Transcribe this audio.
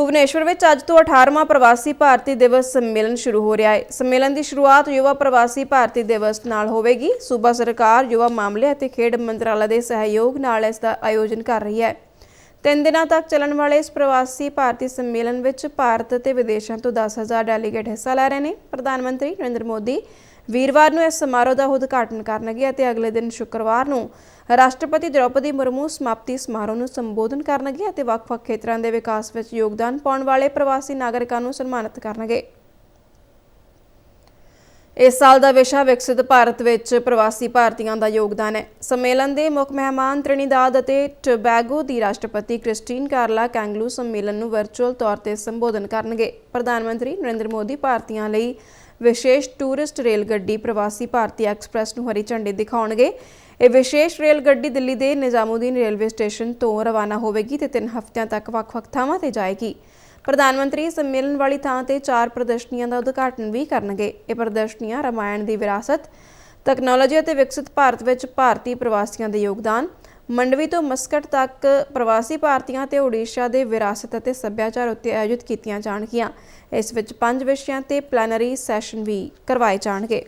ਭੁਵਨੇਸ਼ਵਰ ਵਿੱਚ ਅੱਜ ਤੋਂ 18ਵਾਂ ਪ੍ਰਵਾਸੀ ਭਾਰਤੀ ਦਿਵਸ ਸੰਮੇਲਨ ਸ਼ੁਰੂ ਹੋ ਰਿਹਾ ਹੈ। ਸੰਮੇਲਨ ਦੀ ਸ਼ੁਰੂਆਤ ਯੁਵਾ ਪ੍ਰਵਾਸੀ ਭਾਰਤੀ ਦਿਵਸ ਨਾਲ ਹੋਵੇਗੀ। ਸੂਬਾ ਸਰਕਾਰ ਯੁਵਾ ਮਾਮਲੇ ਅਤੇ ਖੇਡ ਮੰਤਰਾਲਾ ਦੇ ਸਹਿਯੋਗ ਨਾਲ ਇਸ ਦਾ ਆਯੋਜਨ ਕਰ ਰਹੀ ਹੈ। ਤਿੰਨ ਦਿਨਾਂ ਤੱਕ ਚੱਲਣ ਵਾਲੇ ਇਸ ਪ੍ਰਵਾਸੀ ਭਾਰਤੀ ਸੰਮੇਲਨ ਵਿੱਚ ਭਾਰਤ ਅਤੇ ਵਿਦੇਸ਼ਾਂ ਤੋਂ 10000 ਡੈਲੀਗੇਟ ਹਿੱਸਾ ਲੈ ਰਹੇ ਨੇ। ਪ੍ਰਧਾਨ ਮੰਤਰੀ ਨਰਿੰਦਰ ਮੋਦੀ ਵੀਰਵਾਰ ਨੂੰ ਇਸ ਸਮਾਰੋਹ ਦਾ ਉਦਘਾਟਨ ਕਰਨਗੇ ਅਤੇ ਅਗਲੇ ਦਿਨ ਸ਼ੁੱਕਰਵਾਰ ਨੂੰ ਰਾਸ਼ਟਰਪਤੀ ਦ੍ਰੋਪਦੀ ਮੁਰਮੂ ਸਮਾਪਤੀ ਸਮਾਰੋਹ ਨੂੰ ਸੰਬੋਧਨ ਕਰਨਗੇ ਅਤੇ ਵੱਖ-ਵੱਖ ਖੇਤਰਾਂ ਦੇ ਵਿਕਾਸ ਵਿੱਚ ਯੋਗਦਾਨ ਪਾਉਣ ਵਾਲੇ ਪ੍ਰਵਾਸੀ ਨਾਗਰਿਕਾਂ ਨੂੰ ਸਨਮਾਨਿਤ ਕਰਨਗੇ। ਇਸ ਸਾਲ ਦਾ ਵਿਸ਼ਾ ਵਿਕਸਿਤ ਭਾਰਤ ਵਿੱਚ ਪ੍ਰਵਾਸੀ ਭਾਰਤੀਆਂ ਦਾ ਯੋਗਦਾਨ ਹੈ। ਸੰਮੇਲਨ ਦੇ ਮੁੱਖ ਮਹਿਮਾਨ ਤ੍ਰਿਨੀਦਾਦ ਅਤੇ ਟਬੈਗੋ ਦੀ ਰਾਸ਼ਟਰਪਤੀ ਕ੍ਰਿਸਟੀਨ ਕਾਰਲਾ ਕੈਂਗਲੂ ਸੰਮੇਲਨ ਨੂੰ ਵਰਚੁਅਲ ਤੌਰ ਤੇ ਸੰਬੋਧਨ ਕਰਨਗੇ। ਪ੍ਰਧਾਨ ਮੰਤਰੀ ਨਰਿੰਦਰ ਮੋਦੀ ਭਾਰਤੀਆਂ ਲਈ ਵਿਸ਼ੇਸ਼ ਟੂਰਿਸਟ ਰੇਲ ਗੱਡੀ ਪ੍ਰਵਾਸੀ ਭਾਰਤੀ ਐਕਸਪ੍ਰੈਸ ਨੂੰ ਹਰੀ ਝੰਡੀ ਦਿਖਾਉਣਗੇ। ਇਹ ਵਿਸ਼ੇਸ਼ ਰੇਲ ਗੱਡੀ ਦਿੱਲੀ ਦੇ ਨਿਜ਼ਾਮੂਦੀਨ ਰੇਲਵੇ ਸਟੇਸ਼ਨ ਤੋਂ ਰਵਾਨਾ ਹੋਵੇਗੀ ਤੇ 3 ਹਫ਼ਤਿਆਂ ਤੱਕ ਵੱਖ-ਵੱਖ ਥਾਵਾਂ ਤੇ ਜਾਏਗੀ। ਪ੍ਰਧਾਨ ਮੰਤਰੀ ਸੰਮੇਲਨ ਵਾਲੀ ਥਾਂ ਤੇ ਚਾਰ ਪ੍ਰਦਰਸ਼ਨੀਆਂ ਦਾ ਉਦਘਾਟਨ ਵੀ ਕਰਨਗੇ। ਇਹ ਪ੍ਰਦਰਸ਼ਨੀਆਂ ਰਮਾਇਣ ਦੀ ਵਿਰਾਸਤ, ਤਕਨਾਲੋਜੀ ਅਤੇ ਵਿਕਸਿਤ ਭਾਰਤ ਵਿੱਚ ਭਾਰਤੀ ਪ੍ਰਵਾਸੀਆਂ ਦੇ ਯੋਗਦਾਨ, ਮੰਡਵੀ ਤੋਂ ਮਸਕਟ ਤੱਕ ਪ੍ਰਵਾਸੀ ਭਾਰਤੀਆਂ ਤੇ ਓਡੀਸ਼ਾ ਦੇ ਵਿਰਾਸਤ ਅਤੇ ਸੱਭਿਆਚਾਰ ਉੱਤੇ ਆਯੋਜਿਤ ਕੀਤੀਆਂ ਜਾਣਗੀਆਂ। ਇਸ ਵਿੱਚ ਪੰਜ ਵਿਸ਼ਿਆਂ ਤੇ ਪਲੈਨਰੀ ਸੈਸ਼ਨ ਵੀ ਕਰਵਾਏ ਜਾਣਗੇ।